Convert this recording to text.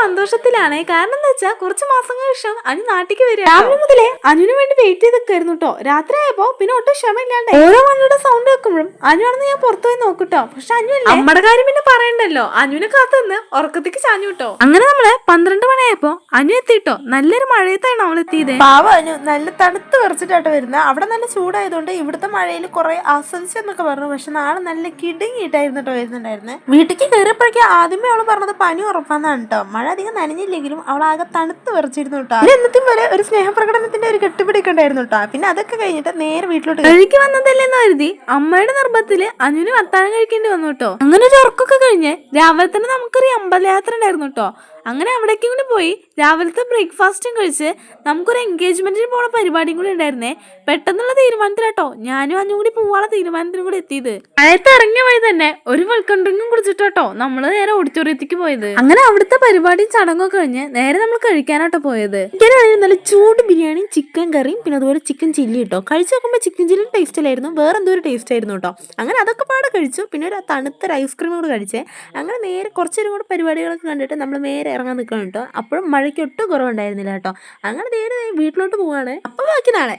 സന്തോഷത്തിലാണ്. കാരണം എന്താ വെച്ചാൽ കുറച്ച് മാസങ്ങൾക്ക് ശേഷം അനു നാട്ടിക്ക് വരിക രാവിലെ മുതലേ അനുവിന് വേണ്ടി വെയിറ്റ് ചെയ്ത് നിൽക്കായിരുന്നു കേട്ടോ രാത്രി ആയപ്പോ പിന്നെ ഒട്ടും ക്ഷമയില്ലാണ്ട് ഓരോ വണ്ടിയുടെ സൗണ്ട് വെക്കുമ്പോഴും അനുവാണെന്ന് ഞാൻ പുറത്തു പോയി നോക്കിട്ടോ പക്ഷെ അനു നമ്മുടെ കാര്യം പിന്നെ പറയണ്ടല്ലോ. അനുവിനെ കാത്തുനിന്ന് ഉറക്കത്തേക്ക് ചാഞ്ഞു കേട്ടോ അങ്ങനെ നമ്മൾ പന്ത്രണ്ട് മണിയായപ്പോ അനു എത്തിട്ടോ. നല്ലൊരു മഴയത്താണ് അവൾ എത്തിയത്. പാവം അനു നല്ല തണുത്ത് വിറച്ചിട്ടായിട്ട് വരുന്നത് അവിടെ നല്ല ചൂടായതുകൊണ്ട് ഇവിടുത്തെ മഴയിൽ കുറെ ആസ്വദിച്ചെന്നൊക്കെ പറഞ്ഞു. പക്ഷെ നാളെ നല്ല കിടുങ്ങിയിട്ടായിരുന്നു കേട്ടോ വരുന്നുണ്ടായിരുന്നത് വീട്ടിലേക്ക് കയറിയപ്പോഴേക്കും ആദ്യമേ അവൾ പറഞ്ഞത് പനി ഉറപ്പാന്നാണ് കേട്ടോ മഴ അധികം നനഞ്ഞില്ലെങ്കിലും അവൾ ആകെ തണുത്ത് വിറച്ചിരുന്നു കേട്ടോ പിന്നെ എന്നത്തെ പോലെ ഒരു സ്നേഹപ്രകടനത്തിന്റെ ഒരു കെട്ടുപിടിയൊക്കെ ഉണ്ടായിരുന്നു കേട്ടോ പിന്നെ അതൊക്കെ കഴിഞ്ഞിട്ട് നേരെ വീട്ടിലോട്ട്. കഴിക്ക് വന്നതല്ലെന്ന് കരുതി അമ്മയുടെ നിർബന്ധത്തിൽ അനുവിന് വത്താനം കഴിക്കേണ്ടി വന്നു കേട്ടോ അങ്ങനെ ഒരു ഉറക്കൊക്കെ കഴിഞ്ഞ് രാവിലെ തന്നെ നമുക്കൊരു അമ്പലയാത്ര ഉണ്ടായിരുന്നു കേട്ടോ അങ്ങനെ അവിടേക്കും കൂടി പോയി രാവിലത്തെ ബ്രേക്ക്ഫാസ്റ്റും കഴിച്ച് നമുക്കൊരു എൻഗേജ്മെന്റിന് പോണ പരിപാടിയും കൂടി ഉണ്ടായിരുന്നേ. പെട്ടെന്നുള്ള തീരുമാനത്തിലാട്ടോ ഞാനും അഞ്ഞും കൂടി പോവാനുള്ള തീരുമാനത്തിന് കൂടി എത്തിയത്. മഴയത്ത് ഇറങ്ങിയ വഴി തന്നെ ഒരു വെൽക്കം ഡ്രിങ്കും കുടിച്ചിട്ടോ നമ്മൾ നേരെ ഓഡിറ്റോറിയത്തിലേക്ക് പോയത്. അങ്ങനെ അവിടുത്തെ പരിപാടിയും ചടങ്ങൊക്കെ കഴിഞ്ഞ് നേരെ നമ്മൾ കഴിക്കാനായിട്ട് പോയത്. എനിക്കാണെങ്കിൽ നല്ല ചൂട് ബിരിയാണിയും ചിക്കൻ കറിയും പിന്നെ അതുപോലെ ചിക്കൻ ചില്ലി കേട്ടോ കഴിച്ചു നോക്കുമ്പോൾ ചിക്കൻ ചില്ലി ടേസ്റ്റ് അല്ലായിരുന്നു വേറെ എന്തോ ഒരു ടേസ്റ്റ് ആയിരുന്നു കേട്ടോ അങ്ങനെ അതൊക്കെ പാടെ കഴിച്ചു. പിന്നെ ഒരു തണുത്ത ഒരു ഐസ്ക്രീം കൂടെ കഴിച്ചേ. അങ്ങനെ നേരെ കുറച്ചേരും കൂടെ പരിപാടികളൊക്കെ കണ്ടിട്ട് നമ്മൾ നേരെ ഇറങ്ങാൻ നിൽക്കണം കേട്ടോ അപ്പോഴും മഴയ്ക്ക് ഒട്ടും കുറവുണ്ടായിരുന്നില്ല കേട്ടോ അങ്ങനെ നേരെ വീട്ടിലോട്ട് പോവാണ്. അപ്പോൾ ബാക്കി നാളെ.